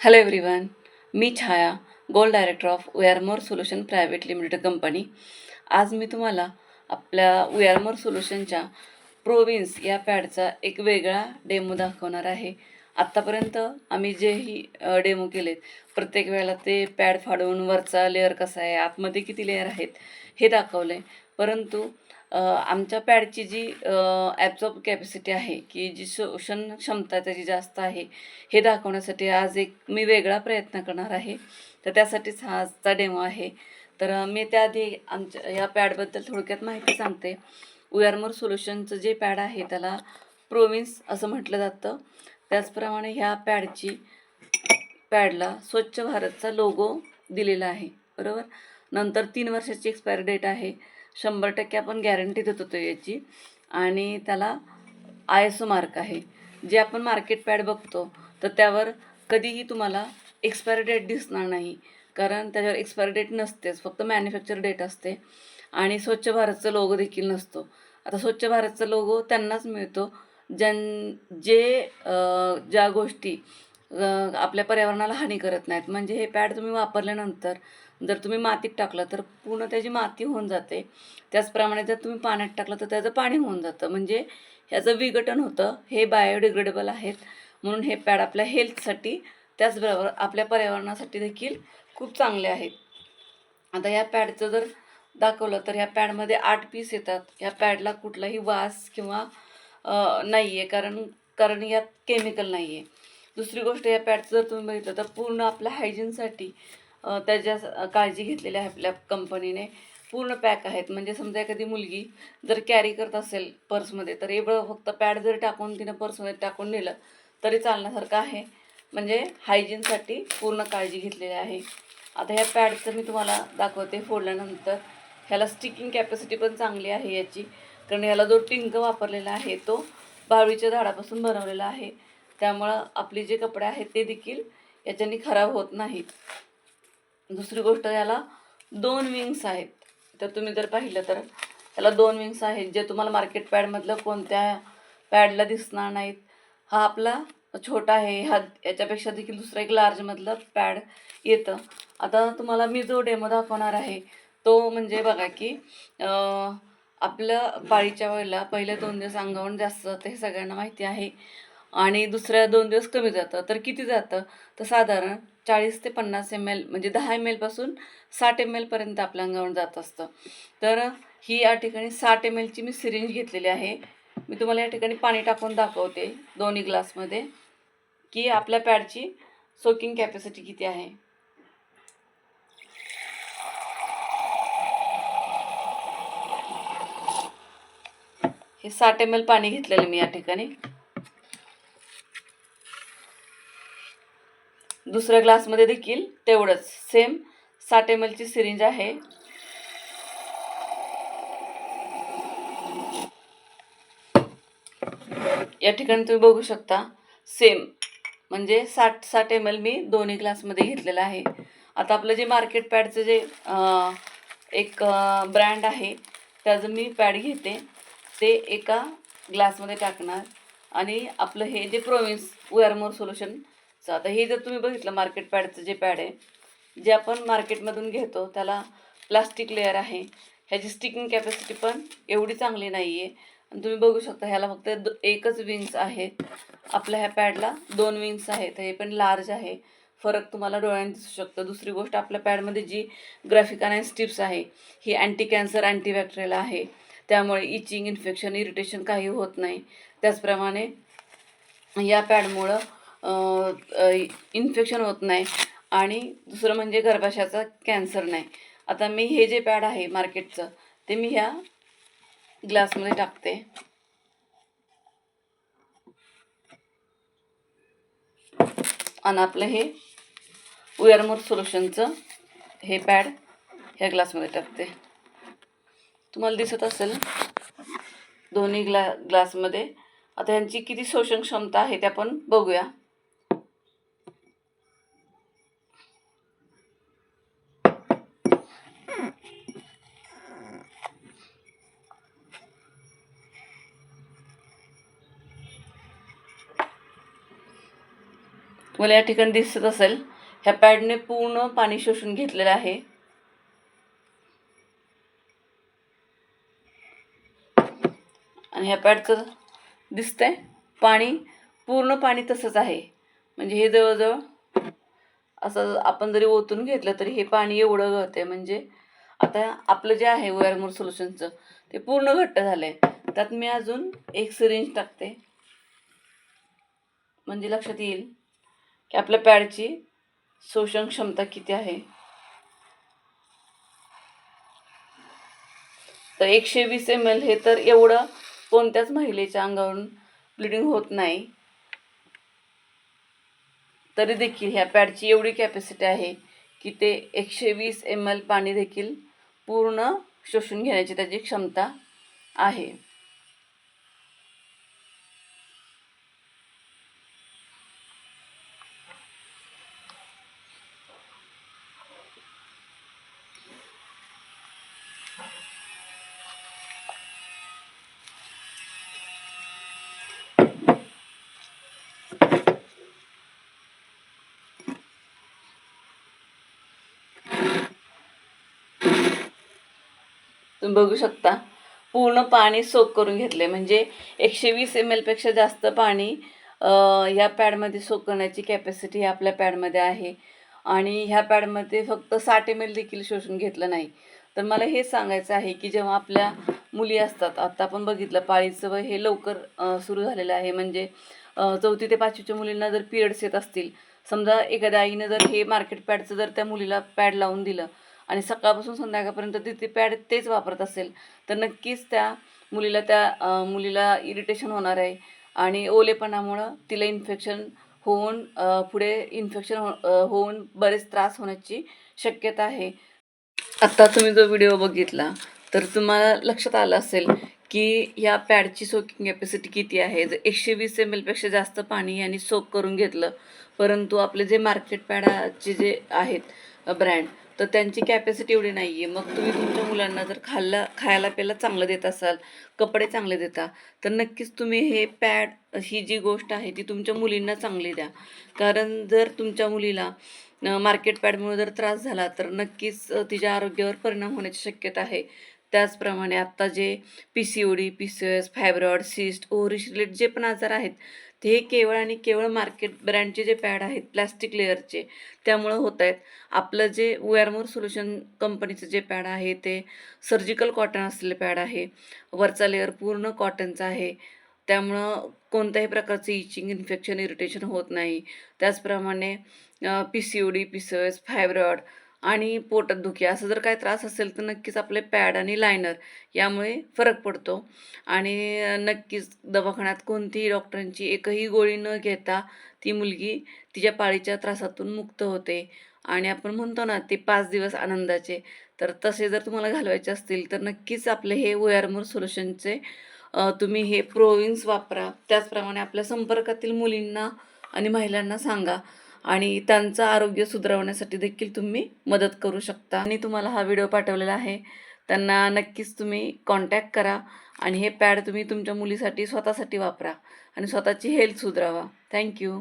Hello everyone मी Chhaya gold director of उयारमोर solution private limited company आज मी तुम्हाला आपल्या उयारमोर सोल्युशनच्या प्रोविन्स या पॅडचा एक वेगळा डेमो दाखवणार आहे. आत्तापर्यंत आम्ही जेही डेमो केलेत प्रत्येक वेळेला ते पॅड फाडून वरचा लेअर कसा आहे आतमध्ये किती लेअर आहेत हे दाखवलं आहे परंतु आमच्या पॅडची जी ॲब्झॉर्ब कॅपॅसिटी आहे की जी शोषण क्षमता त्याची जास्त आहे हे दाखवण्यासाठी आज एक मी वेगळा प्रयत्न करणार आहे. तर त्यासाठीच हा आजचा डेमो आहे. तर मी त्याआधी आमच्या या पॅडबद्दल थोडक्यात माहिती सांगते. उयारमोर सोल्युशनचं जे पॅड आहे त्याला प्रोविन्स असं म्हटलं जातं. त्याचप्रमाणे ह्या पॅडची पॅडला स्वच्छ भारतचा लोगो दिलेला आहे. बरोबर? नंतर तीन वर्षाची एक्सपायरी डेट आहे. शंभर टक्के आपण गॅरंटी देत होतो याची. आणि त्याला आय एस ओ मार्क आहे. जे आपण मार्केट पॅड बघतो तर त्यावर कधीही तुम्हाला एक्सपायरी डेट दिसणार नाही. कारण त्याच्यावर एक्सपायरी डेट नसतेच. फक्त मॅन्युफॅक्चर डेट असते. आणि स्वच्छ भारतचा लोगो देखील नसतो. आता स्वच्छ भारतचा लोगो त्यांनाच मिळतो. ज्यां जे ज्या गोष्टी आपल्या पर्यावरणाला हानी करत नाहीत. म्हणजे हे पॅड तुम्ही वापरल्यानंतर जर तुम्ही मातीत टाकलं तर पूर्ण त्याची माती होऊन जाते. त्याचप्रमाणे जर तुम्ही पाण्यात टाकलं तर त्याचं पाणी होऊन जातं. म्हणजे ह्याचं विघटन होतं. हे बायोडिग्रेडेबल आहेत. म्हणून हे पॅड आपल्या हेल्थसाठी त्याचबरोबर आपल्या पर्यावरणासाठी देखील खूप चांगले आहेत. आता या पॅडचं जर दाखवलं तर ह्या पॅडमध्ये आठ पीस येतात. ह्या पॅडला कुठलाही वास किंवा नाही आहे कारण कारण यात केमिकल नाही आहे दुसरी गोष्ट या पॅडचं जर तुम्ही बघितलं तर पूर्ण आपल्या हायजीनसाठी त्याच्या काळजी घेतलेली आहे आपल्या कंपनीने. पूर्ण पॅक आहेत. म्हणजे समजा एखादी मुलगी जर कॅरी करत असेल पर्समध्ये तर एवढं फक्त पॅड जर टाकून तिनं पर्समध्ये टाकून नेलं तरी चालण्यासारखं आहे. म्हणजे हायजीनसाठी पूर्ण काळजी घेतलेली आहे. आता ह्या पॅडचं मी तुम्हाला दाखवते फोडल्यानंतर. ह्याला स्टिकिंग कॅपॅसिटी पण चांगली आहे याची. कारण ह्याला जो टिंक वापरलेला आहे तो बाळवीच्या झाडापासून बनवलेला आहे. त्यामुळं आपले जे कपडे आहेत ते देखील याच्याने खराब होत नाहीत. दुसरी गोष्ट याला दोन विंग्स आहेत. तर तुम्ही जर पाहिलं तर याला दोन विंग्स आहेत. जे तुम्हाला मार्केट पॅडमधलं कोणत्या पॅडला दिसणार नाहीत. हा आपला छोटा आहे. हा याच्यापेक्षा देखील दुसरा एक लार्जमधलं पॅड येतं. आता तुम्हाला मी जो डेमो दाखवणार आहे तो म्हणजे बघा की आपलं आपल्या पाळीच्या वेळेला पहिले दोन दिवस अंगावून जास्त जातं हे सगळ्यांना माहिती आहे. आणि दुसऱ्या दोन दिवस कमी जातं. तर किती जातं? तर साधारण चाळीस ते पन्नास एम एल म्हणजे दहा एम एलपासून साठ एम एलपर्यंत आपल्या अंगावर जात असतं. तर ही या ठिकाणी साठ एम एलची मी सिरिंज घेतलेली आहे. मी तुम्हाला या ठिकाणी पाणी टाकून दाखवते दोन्ही ग्लासमध्ये की आपल्या पॅडची सोकिंग कॅपॅसिटी किती आहे. हे साठ एम एल पाणी घेतलेलं मी या ठिकाणी. दुसऱ्या ग्लासमध्ये देखील तेवढंच. सेम साठ एम एलची सिरिंज आहे. या ठिकाणी तुम्ही बघू शकता सेम. म्हणजे साठ साठ एम एल मी दोन्ही ग्लासमध्ये घेतलेलं आहे. आता आपलं जे मार्केट पॅडचं जे एक ब्रँड आहे त्याचं मी पॅड घेते. ते एका ग्लासमध्ये टाकणार. आणि आपलं हे जे प्रोविन्स मोर तर आता हे जर तुम्ही बघितलं मार्केट पॅडचं जे पॅड आहे जे आपण मार्केटमधून घेतो त्याला प्लास्टिक लेअर आहे. ह्याची स्टिकिंग कॅपॅसिटी पण एवढी चांगली नाही आहे आणि तुम्ही बघू शकता ह्याला फक्त द एकच विंग्स आहेत. आपल्या ह्या पॅडला दोन विंग्स आहेत. हे पण लार्ज आहे. फरक तुम्हाला डोळ्यांनी दिसू शकतं. दुसरी गोष्ट आपल्या पॅडमध्ये जी ग्राफिक अनायन्स टिप्स आहे ही अँटी कॅन्सर अँटीबॅक्टेरियल आहे. त्यामुळे इचिंग इन्फेक्शन इरिटेशन काही होत नाही. त्याचप्रमाणे या पॅडमुळं इन्फेक्शन होत नाही आणि दुसरं म्हणजे गर्भाशयाचा कॅन्सर नाही. आता मी हे जे पॅड आहे मार्केटचं ते मी ह्या ग्लासमध्ये टाकते. आणि आपलं हे उयरमोर सोल्युशनचं हे पॅड ह्या ग्लासमध्ये टाकते. तुम्हाला दिसत असेल दोन्ही ग्ला ग्लासमध्ये आता ह्यांची किती शोषण क्षमता आहे ते आपण बघूया. मला या ठिकाणी दिसत असेल ह्या पॅडने पूर्ण पाणी शोषून घेतलेलं आहे. आणि ह्या पॅडचं दिसतंय पाणी पूर्ण पाणी तसंच आहे. म्हणजे हे जवळजवळ असं आपण जरी ओतून घेतलं तरी हे पाणी एवढं गळतंय. म्हणजे आता आपलं जे आहे वेअरमोर सोल्युशनचं ते पूर्ण घट्ट झालं आहे त्यात मी अजून एक सिरिंज टाकते. म्हणजे लक्षात येईल. की आपल्या पॅडची शोषण क्षमता किती आहे? तर एकशे वीस एम एल हे तर एवढं कोणत्याच महिलेच्या अंगावरून ब्लिडिंग होत नाही. तरी देखील ह्या पॅडची एवढी कॅपॅसिटी आहे की ते एकशे वीस एम एल पाणी देखील पूर्ण शोषून घेण्याची त्याची क्षमता आहे. तुम्ही बघू शकता. पूर्ण पाणी सोक करून घेतले म्हणजे एकशे वीस एम एलपेक्षा जास्त पाणी ह्या पॅडमध्ये सोक करण्याची कॅपॅसिटी आपल्या पॅडमध्ये आहे. आणि ह्या पॅडमध्ये फक्त साठ एम एल देखील शोषून घेतलं नाही. तर मला हे सांगायचं आहे की जेव्हा आपल्या मुली असतात आता आपण बघितलं पाळीचं वय हे लवकर सुरू झालेलं आहे. म्हणजे चौथी ते पाचवीच्या मुलींना जर पिरियड्स येत असतील समजा एखाद्या आईनं जर हे मार्केट पॅडचं जर त्या मुलीला पॅड लावून दिलं आणि सकाळपासून संध्याकाळपर्यंत ती ते पॅड तेच वापरत असेल तर नक्कीच त्या मुलीला त्या मुलीला इरिटेशन होणार आहे. आणि ओलेपणामुळं तिला इन्फेक्शन होऊन पुढे इन्फेक्शन हो होऊन बरेच त्रास होण्याची शक्यता आहे. आत्ता तुम्ही जो व्हिडिओ बघितला तर तुम्हाला लक्षात आलं असेल की या पॅडची सोकिंग कॅपॅसिटी किती आहे? जर एकशे वीस एम एलपेक्षा जास्त पाणी यांनी सोक करून घेतलं परंतु आपले जे मार्केट पॅडाचे जे आहेत ब्रँड तर त्यांची कॅपॅसिटी एवढी नाही आहे मग तुम्ही तुमच्या मुलांना जर खाल्ला खायला प्यायला चांगलं देत असाल कपडे चांगले देता तर नक्कीच तुम्ही हे पॅड ही जी गोष्ट आहे ती तुमच्या मुलींना चांगली द्या. कारण जर तुमच्या मुलीला मार्केट पॅडमुळे जर त्रास झाला तर नक्कीच तिच्या आरोग्यावर परिणाम होण्याची शक्यता आहे. त्याचप्रमाणे आत्ता जे P C O D P C S fibroid cyst ओरिश रिलेट जे पण आजार आहेत ते केवळ आणि केवळ मार्केट ब्रँडचे जे पॅड आहेत प्लॅस्टिक लेअरचे त्यामुळं होत आहेत आपलं जे वेअरमोर सोल्युशन कंपनीचं जे पॅड आहे ते सर्जिकल कॉटन असलेलं पॅड आहे. वरचा लेअर पूर्ण कॉटनचा आहे. त्यामुळं कोणत्याही प्रकारचं इचिंग इन्फेक्शन इरिटेशन होत नाही. त्याचप्रमाणे P C O D P C S fibroid आणि पोटात दुखी असं जर काय त्रास असेल तर नक्कीच आपले पॅड आणि लायनर यामुळे फरक पडतो. आणि नक्कीच दवाखान्यात कोणतीही डॉक्टरांची एकही गोळी न घेता ती मुलगी तिच्या पाळीच्या त्रासातून मुक्त होते. आणि आपण म्हणतो ना ते पाच दिवस आनंदाचे. तर तसे जर तुम्हाला घालवायचे असतील तर नक्कीच आपले हे वयारमोर सोल्युशनचे तुम्ही हे प्रोविन्स वापरा. त्याचप्रमाणे आपल्या संपर्कातील मुलींना आणि महिलांना सांगा. आणि त्यांचं आरोग्य सुधारवण्यासाठी देखील तुम्ही मदत करू शकता. आणि तुम्हाला हा व्हिडिओ पाठवलेला आहे. त्यांना नक्कीच तुम्ही कॉन्टॅक्ट करा आणि हे पॅड तुम्ही तुमच्या मुलीसाठी स्वतःसाठी वापरा आणि स्वतःची हेल्थ सुधारावा. थँक्यू